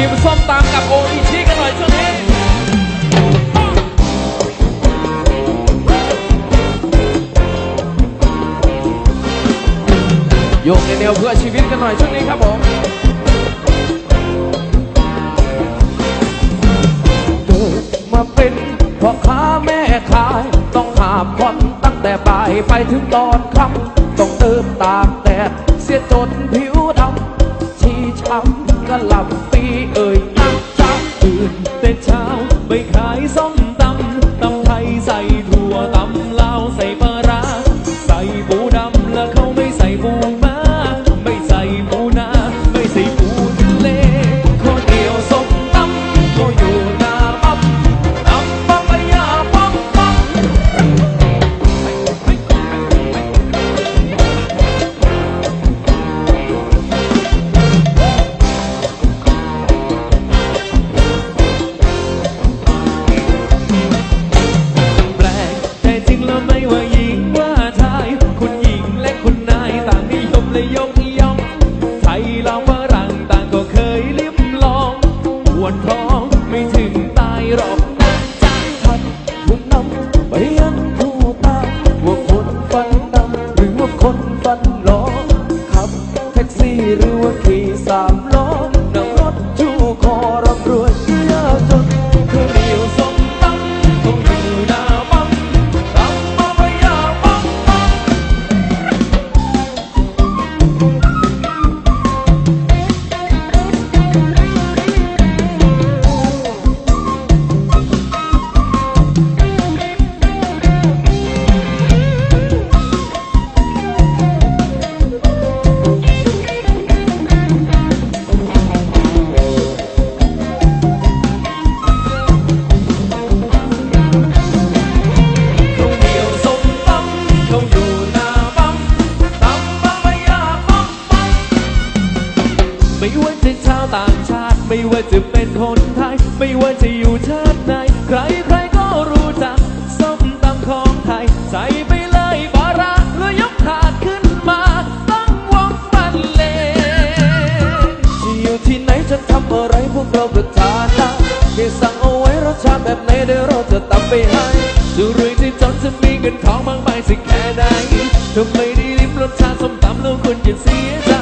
ชิมส้มตำกับโออิชิกันหน่อยช่วงนี้โยกในแนวเพื่อชีวิตกันหน่อยช่วงนี้ครับผมเกิดมาเป็นพ่อค้าแม่ขาย ต้องหาบอนตั้งแต่บ่ายไปถึงตอนค่ำต้องเดินตากแดดเสียจนผิวดำชีช้ำกะหล่ำปี เอ่ยนักจับตื่นแต่เช้าไปขายส้ม และยกย่อง ไทยเราฝรั่งต่างก็เคยลิ้มลองปวดท้องไม่ถึงตายหรอกนะจ๊ะทัดคุณนำไปยังผู้ตาว่าคนฟันดำหรือว่าคนฟันหลอขับแท็กซี่หรือว่าขี่สามล้อ ว่าจะเป็นคนไทย ไม่ว่าจะอยู่ชาติไหน ใครใครก็รู้จักส้มตำของไทย ใส่ไปเลยปลาร้าแล้วยกถาดขึ้นมาตั้งวงบรรเลงอยู่ที่ไหนจะทำอะไรพวกเราก็ทานได้เพีสั่งเอาไว้รสชาติแบบไหนเดี๋ยวเราจะตำไปให้จะรวยจะจนจะมีเงินทองมากมายสักแค่ไหนถ้าไม่ได้ลิ้มรสชาติส้มตำแล้วคุณจะเสียใจ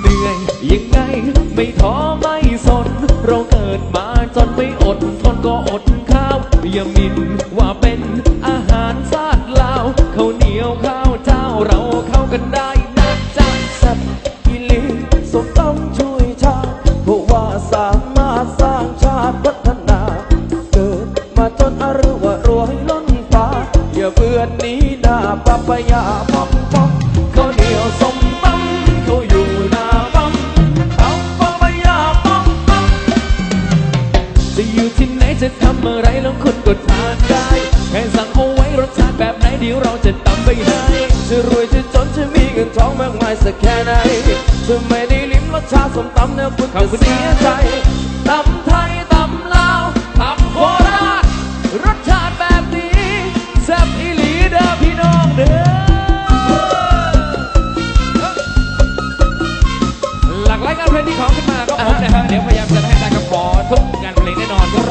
เหนื่อยยังไงไม่ท้อไม่สน เราเกิดมาจนไม่อดทนก็อดข้าวอย่าหมินว่าเป็นอาหารื่อหนี้หน้าปะปะยาป๊อปป๊อปข้าวเหนียวส้มตำเขาอยู่หน้าปั๊มตำปะปะยาป๊อปป๊อปจะอยู่ที่ไหนจะทำอะไรแล้วคุณก็ทานได้แค่สั่งเอาไว้รสชาติแบบไหนเดี๋ยวเราจะตำไปให้จะรวยจะจนจะมีเงินทองมากมายสักแค่ไหนจะไม่ได้ลิ้มรสชาติส้มตำเนี่ยคุณจะเสียใจ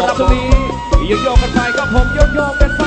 ครันย้โยกโยกกันไปก็ผมโยกโยกกันไป